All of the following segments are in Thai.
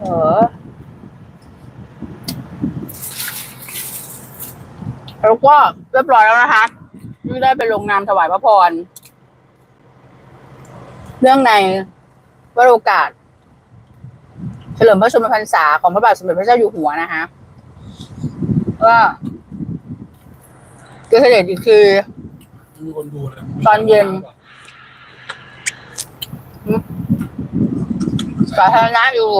เออแล้วก็เรียบร้อยแล้วนะคะที่ได้ไปลงนามถวายพระพร เรื่องในวโรกาส เฉลิมพระชนมพรรษาของพระบาทสมเด็จพระเจ้าอยู่หัวนะคะ ว่าเกิดเหตุอีกคือ มีคนดูเลยตอนเย็น สาธารณะอยู่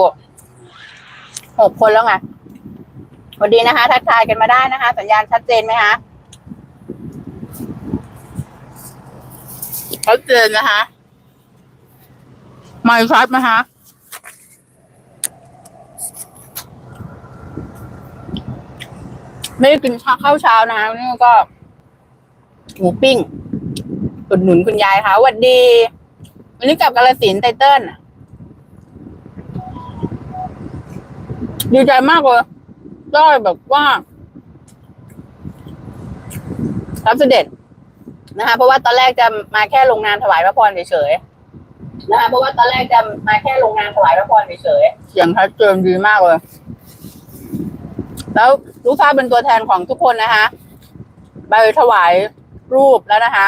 หกคนแล้วไงสวัสดีนะคะ ทักทายกันมาได้นะคะ สัญญาณชัดเจนไหมคะชัดเจนนะคะ ไม่ชัดไหมคะ ไม่ได้กินข้าวเช้านะนี่ก็หมูปิ้งอุดหนุนคุณยายค่ะสวัสดี วันนี้กลับกาลสินไตเติ้ลดีใจมากเลยได้แบบว่ารับเสด็จนะคะเพราะว่าตอนแรกจะมาแค่ลงนามถวายพระพรเฉยๆนะคะเพราะว่าตอนแรกจะมาแค่ลงนามถวายพระพรเฉยๆเสียงชัดเจนดีมากเลย แล้วลูกค้าเป็นตัวแทนของทุกคนนะคะไปถวายรูปแล้วนะคะ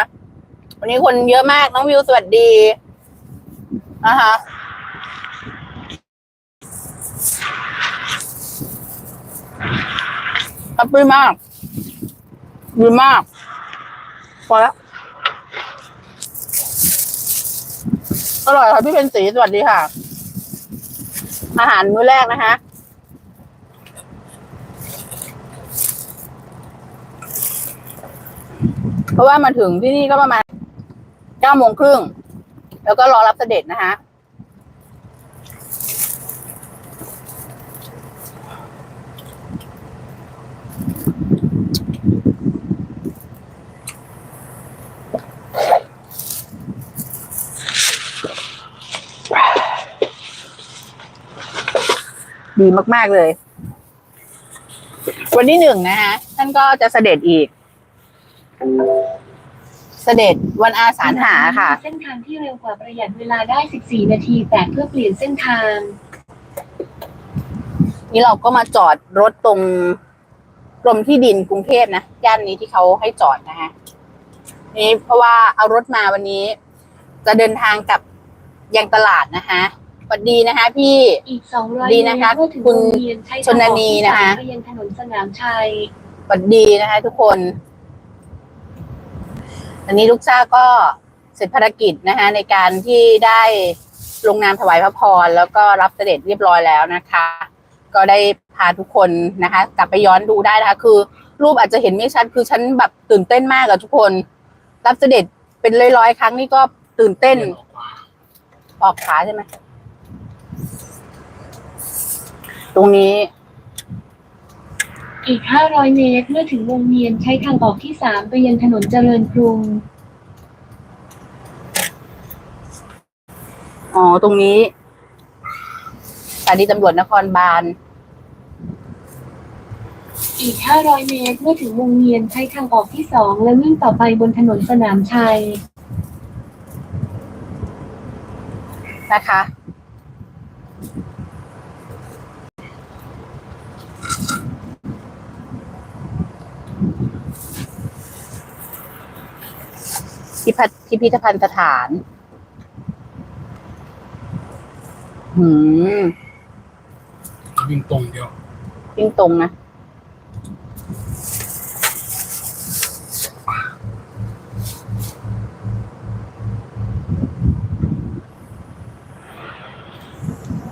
วันนี้คนเยอะมากน้องวิวสวัสดีนะคะขอบคุณมากดีมากพอแล้วอร่อยค่ะพี่เป็นสีสวัสดีค่ะ อาหารมื้อแรกนะคะ เพราะว่ามาถึงที่นี่ก็ประมาณเก้าโมงครึ่ง แล้วก็รอรับเสด็จนะคะดีมาก ๆ เลย วันที่หนึ่งนะคะท่านก็จะเสด็จอีก เสด็จวันอาสาฬหาค่ะ เส้นทางที่เร็วกว่าประหยัดเวลาได้ 14 นาที แต่เพื่อเปลี่ยนเส้นทาง นี่เราก็มาจอดรถตรงกรมที่ดินกรุงเทพนะย่านนี้ที่เขาให้จอดนะฮะนี่เพราะว่าเอารถมาวันนี้ จะเดินทางกลับยังตลาดนะคะสวัสดีนะคะ พี่ อีก 200ดีนะคะเมื่อถึงคุณวงเวียนใช้ชนนีนะคะ ไปยังถนนสนามชัย สวัสดีนะคะทุกคน อันนี้ลูกจ้าก็เสร็จภารกิจนะคะในการที่ได้ลงนามถวายพระพร แล้วก็รับเสด็จเรียบร้อยแล้วนะคะ ก็ได้พาทุกคนนะคะ กลับไปย้อนดูได้นะคะ คือรูปอาจจะเห็นไม่ชัดคือฉันแบบตื่นเต้นมากอะทุกคน รับเสด็จเป็นร้อยๆครั้งนี่ก็ตื่นเต้น ออกขาใช่ไหมตรงนี้ อีก 500 เมตร เมื่อถึงวงเวียนใช้ทางออกที่ 3 ไปยังถนนเจริญกรุง อ๋อ ตรงนี้สถานีตำรวจนครบาล อีก 500 เมตร เมื่อถึงวงเวียนใช้ทางออกที่ 2 และวิ่งต่อไปบนถนนสนามชัย นะคะ พิพัฒน์พิพิธภัณฑ์สถาน หืมวิ่งตรงเดียววิ่งตรงนะ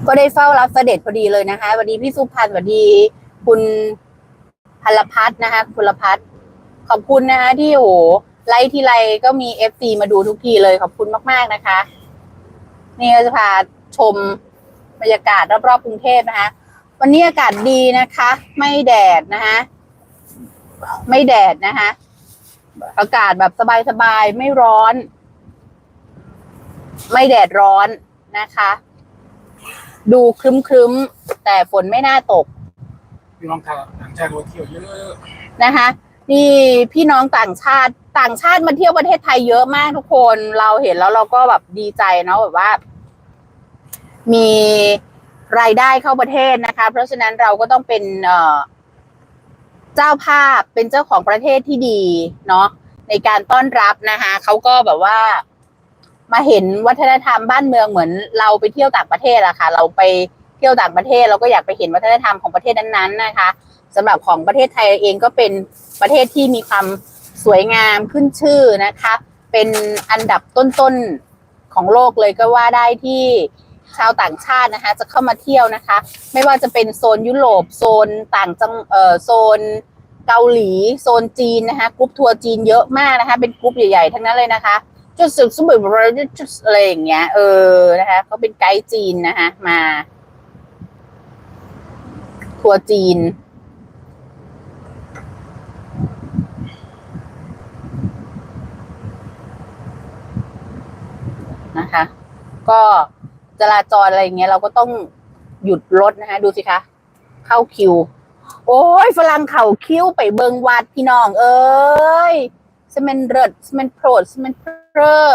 ก็ได้เฝ้ารับเสด็จพอดีเลยนะคะสวัสดีพี่สุพันธ์สวัสดีคุณพลพัฒน์นะคะคุณพัฒน์ขอบคุณนะคะที่โอ้โห ไลฟ์ทีไรก็มีเอฟซีมาดูทุกทีเลยขอบคุณมาก ๆนะคะ นี่ก็จะพาชมบรรยากาศรอบๆกรุงเทพนะคะ วันนี้อากาศดีนะคะ ไม่แดดนะคะไม่แดดนะคะ อากาศแบบสบายๆไม่ร้อน ไม่แดดร้อนนะคะ ดูครึ้มๆแต่ฝนไม่น่าตกเพี่น้องต่างชาติมาเที่ยวเยอะนะคะ นี่พี่น้องต่างชาติต่างชาติมาเที่ยวประเทศไทยเยอะมากทุกคนเราเห็นแล้วเราก็แบบดีใจเนาะแบบว่า มีรายได้เข้าประเทศนะคะ เพราะฉะนั้นเราก็ต้องเป็นเอ่อเจ้าภาพเป็นเจ้าของประเทศที่ดีเนาะในการต้อนรับนะคะเขาก็แบบว่า มาเห็นวัฒนธรรมบ้านเมืองเหมือน เราไปเที่ยวต่างประเทศอะค่ะ เราไปเที่ยวต่างประเทศเราก็อยากไปเห็นวัฒนธรรมของประเทศนั้นๆนะคะ สำหรับของประเทศไทยเองก็เป็นประเทศที่มีความสวยงามขึ้นชื่อนะคะ เป็นอันดับต้นๆของโลกเลยก็ว่าได้ที่ชาวต่างชาตินะคะ จะเข้ามาเที่ยวนะคะ ไม่ว่าจะเป็นโซนยุโรปโซนต่างจังเอ่อโซนเกาหลีโซนจีนนะคะกรุ๊ปทัวร์จีนเยอะมากนะคะ เป็นกรุ๊ปใหญ่ๆทั้งนั้นเลยนะคะจุดสุดสุดจุดอะไรอย่างเงี้ยเออนะคะเขาเป็นไกด์จีนนะคะมา ทัวร์จีน นะคะ ก็จราจรอะไรอย่างเงี้ยเราก็ต้องหยุดรถนะคะดูสิคะ เข้าคิว โอ้ยฝรั่งเข่าคิวไปเบิงวัดพี่น้อง เอ้ยสมันเริดสมันโปรดสมันเพอ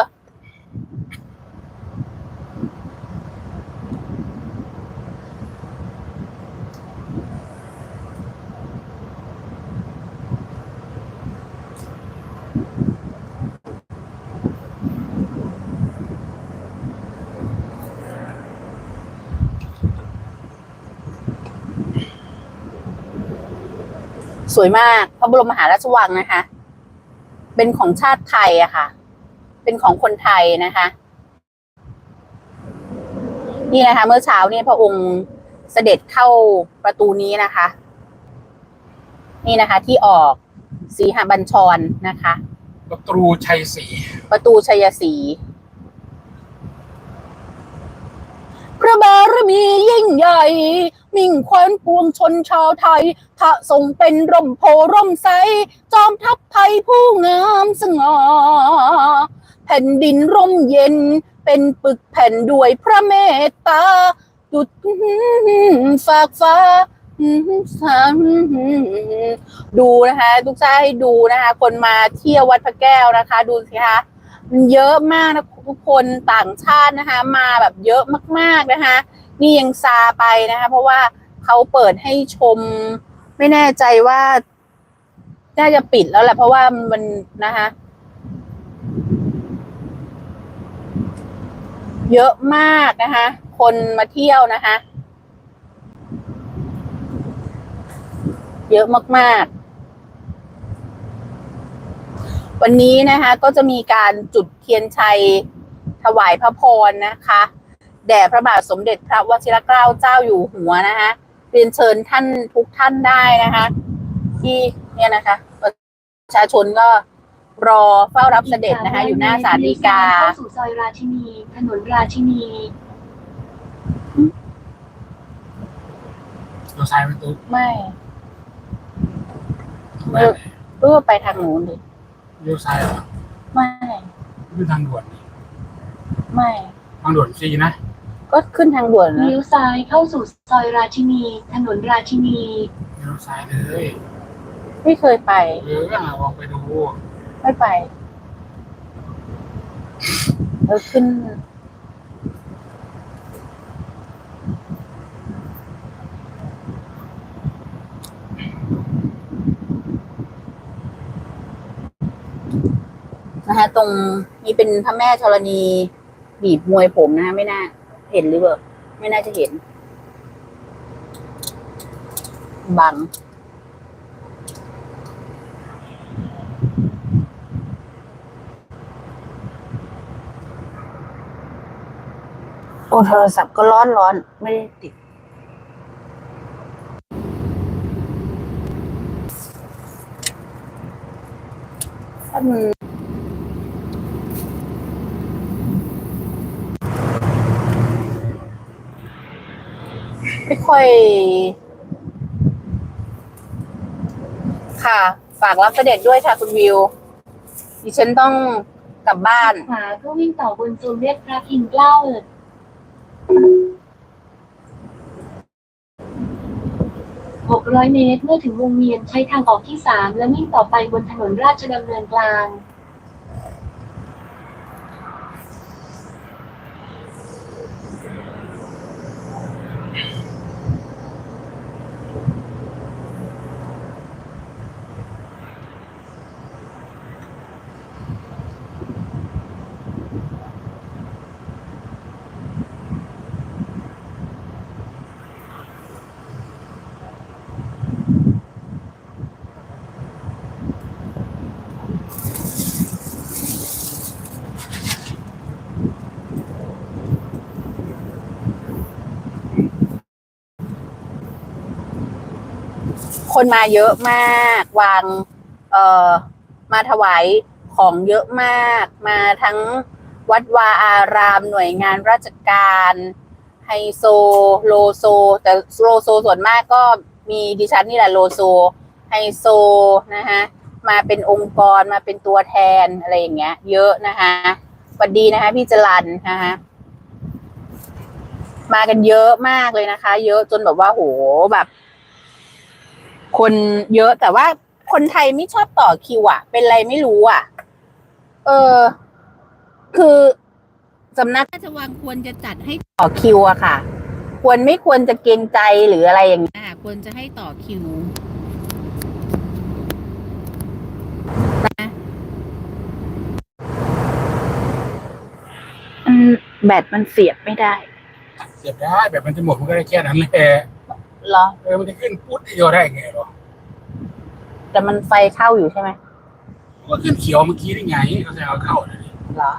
สวยมากพระบรมมหาราชวังนะคะ เป็นของชาติไทยอะค่ะ เป็นของคนไทยนะคะ นี่นะคะ เมื่อเช้าเนี่ยพระองค์เสด็จเข้าประตูนี้นะคะ นี่นะคะ ที่ออกสีหบัญชรนะคะๆประตูชัยศรีประตูชัยศรีพระบาร มียิ่งใหญ่ มิ่งควันปวงชนชาวไทย พระทรงเป็นร่มโพร่มใส จอมทัพไทยผู้งามสง่าแผ่นดินร่มเย็น เป็นปึกแผ่นด้วยพระเมตตา ดุดฝากฟ้าดูนะคะทุกท่านให้ดูนะคะ คนมาเที่ยววัดพระแก้วนะคะ ดูสิคะมันเยอะมากนะทุกคนต่างชาตินะคะ มาแบบเยอะมากๆนะคะ นี่ยังซาไปนะคะ เพราะว่าเขาเปิดให้ชม ไม่แน่ใจว่าน่าจะปิดแล้วแหละเพราะว่ามันนะคะเยอะมากนะคะ คนมาเที่ยวนะคะ เยอะมากๆ วันนี้นะคะ ก็จะมีการจุดเทียนชัยถวายพระพรนะคะ แด่พระบาทสมเด็จพระวชิรเกล้าเจ้าอยู่หัวนะคะเรียนเชิญท่านทุกท่านได้นะคะ ที่เนี่ยนะคะ ประชาชนก็รอเฝ้ารับเสด็จนะคะ อยู่หน้าศาลฎีกาเข้าสู่ซอยราชินีถนนราชินีเราซ้ายประตูไม่แม่เออไปทางนู้นดิเลี้ยวซ้ายเหรอไม่ขึ้นทางด่วนนี่ไม่ ทางด่วนฟรีนะ ก็ขึ้นทางด่วนนะเลี้ยวซ้ายเข้าสู่ซอยราชินี ถนนราชินี เลี้ยวซ้ายเลยไม่เคยไปเออลองไปดูไม่ไปเออขึ้น นะคะตรงนี้เป็นพระแม่ธรณีบีบมวยผมนะคะไม่น่า เห็นหรือเปล่า ไม่น่าจะเห็น บัง โอ้โทรศัพท์ก็ร้อนร้อน ไม่ได้ติดถ้ามั ไม่ค่อย ค่ะ ฝากรับเสด็จด้วยค่ะคุณวิว ดิฉันต้องกลับบ้าน ขวาก็วิ่งต่อบนจูเลียตพระอินทร์เกล้าอ600เมตร เมื่อถึงวงเวียนใช้ทางออกที่3และวิ่งต่อไปบนถนนราชดำเนินกลาง คนมาเยอะมาก วางเอ่อมาถวายของเยอะมาก มาทั้งวัดวาอารามหน่วยงานราชการไฮโซโลโซ แต่โลโซส่วนมากก็มีดิฉันนี่แหละโลโซไฮโซนะคะมาเป็นองค์กรมาเป็นตัวแทนอะไรอย่างเงี้ย เยอะนะคะสวัสดีนะคะ พี่จรันนะคะมากันเยอะมากเลยนะคะ เยอะจนแบบว่าโหแบบ คนเยอะแต่ว่าคนไทยไม่ชอบต่อคิวอะเป็นไรไม่รู้อะเออ คือสำนักราชวังควรจะจัดให้ต่อคิวอะค่ะ ควรไม่ควรจะเกรงใจหรืออะไรอย่างเงี้ยควรจะให้ต่อคิวนะอืมแบตมันเสียบไม่ได้ เสียบได้แบบมันจะหมดมันก็ได้แค่นั้นแหละ เหรอ เออมันจะขึ้นปุ๊ดเดียวได้ไงหรอแต่มันไฟเข้าอยู่ใช่ไหมมันก็ขึ้นเขียวเมื่อกี้ได้ไงเขาจะเอาเข้าเลยเหรอ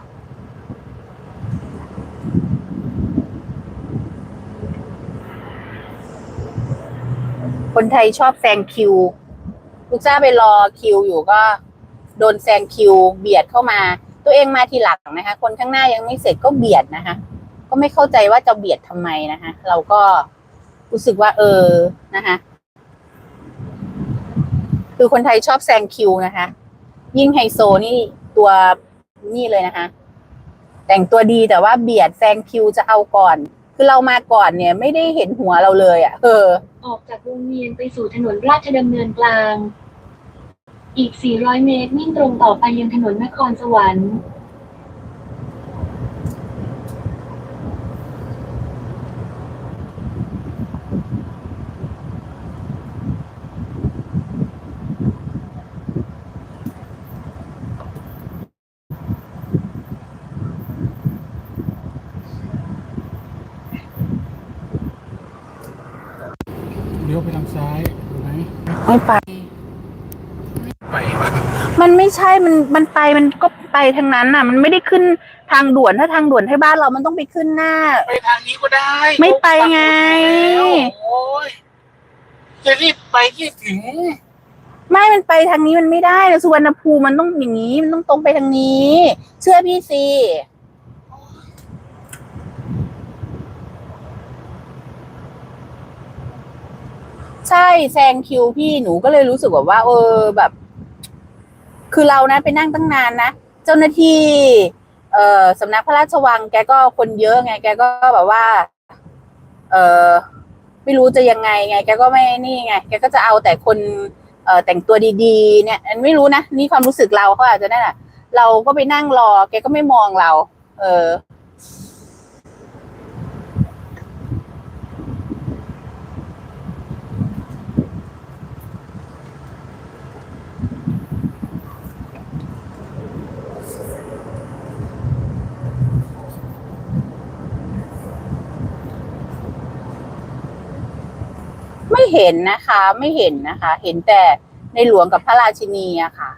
คนไทยชอบแซงคิวลูกจ้าไปรอคิวอยู่ก็ โดนแซงคิว เบียดเข้ามา ตัวเองมาทีหลังนะคะ คนข้างหน้ายังไม่เสร็จก็เบียดนะคะ ก็ไม่เข้าใจว่าจะเบียดทำไมนะคะ เราก็ รู้สึกว่า เออนะคะคือคนไทยชอบแซงคิวนะคะ ยิ่งไฮโซนี่ตัวนี่เลยนะคะ แต่งตัวดีแต่ว่าเบียดแซงคิวจะเอาก่อน คือเรามาก่อนเนี่ย ไม่ได้เห็นหัวเราเลยอะ่ะ เออ ออกจากวงเวียนไปสู่ถนนราชดำเนินกลาง อีก 400 เมตรวิ่งตรงต่อไปยังถนนนครสวรรค์ ยวไปทางซ้ายถูกไหมไม่ไป ไปวะมันไม่ใช่ มัน มันไป มันก็ไปทางนั้นน่ะ มันไม่ได้ขึ้นทางด่วน ถ้าทางด่วนให้บ้านเรา มันต้องไปขึ้นหน้า ไปทางนี้ก็ได้ไม่ไปไงแล้วโอ้ยจะรีบไปที่ถึง ไม่ มันไปทางนี้มันไม่ได้นะสุวรรณภูมิมันต้องอย่างนี้ มันต้องตรงไปทางนี้ เชื่อพี่สิ ใช่แซงคิวพี่หนูก็เลยรู้สึกแบบว่า เออแบบ คือเรานะไปนั่งตั้งนานนะเจ้าหน้าที่ เอ่อสำนักพระราชวัง แกก็คนเยอะไง แกก็แบบว่า เออไม่รู้จะยังไงไง แกก็ไม่นี่ไง แกก็จะเอาแต่คน เอ่อแต่งตัวดีๆ เนี่ยอันไม่รู้นะนี่ความรู้สึกเราเขาอาจจะนั่นแหะเราก็ไปนั่งรอ แกก็ไม่มองเรา เออ เห็นนะคะ ไม่เห็นนะคะ เห็นแต่ในหลวงกับพระราชินีอะค่ะ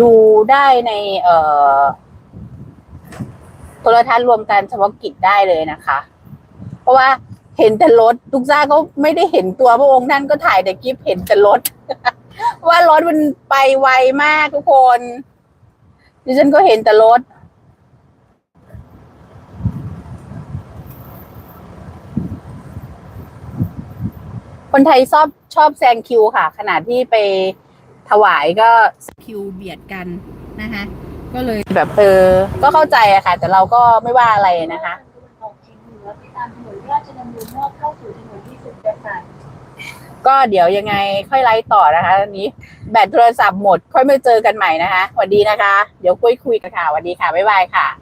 ดูได้ในเอ่อโทรทัศน์รวมการเฉพาะกิจได้เลยนะคะ เพราะว่าเห็นแต่รถทุกซ่าก็ไม่ได้เห็นตัวพระองค์ท่านก็ถ่ายแต่คลิปเห็นแต่รถว่ารถมันไปไวมากทุกคนดิฉันก็เห็นแต่รถ คนไทยชอบชอบแซงคิวค่ะขนาดที่ไปถวายก็คิวเบียดกันนะคะก็เลยแบบเออก็เข้าใจอะค่ะ แต่เราก็ไม่ว่าอะไรนะคะออกเฉียงเหนือไปตามถนนราชดำเนินนอกเข้าสู่ถนนวิสุทธิจะสั่นก็เดี๋ยวยังไงค่อยไลฟ์ต่อนะคะอันนี้แบตโทรศัพท์หมด ค่อยมาเจอกันใหม่นะคะสวัสดีนะคะ เดี๋ยวคุยคุยกันค่ะสวัสดีค่ะบ๊ายบายค่ะ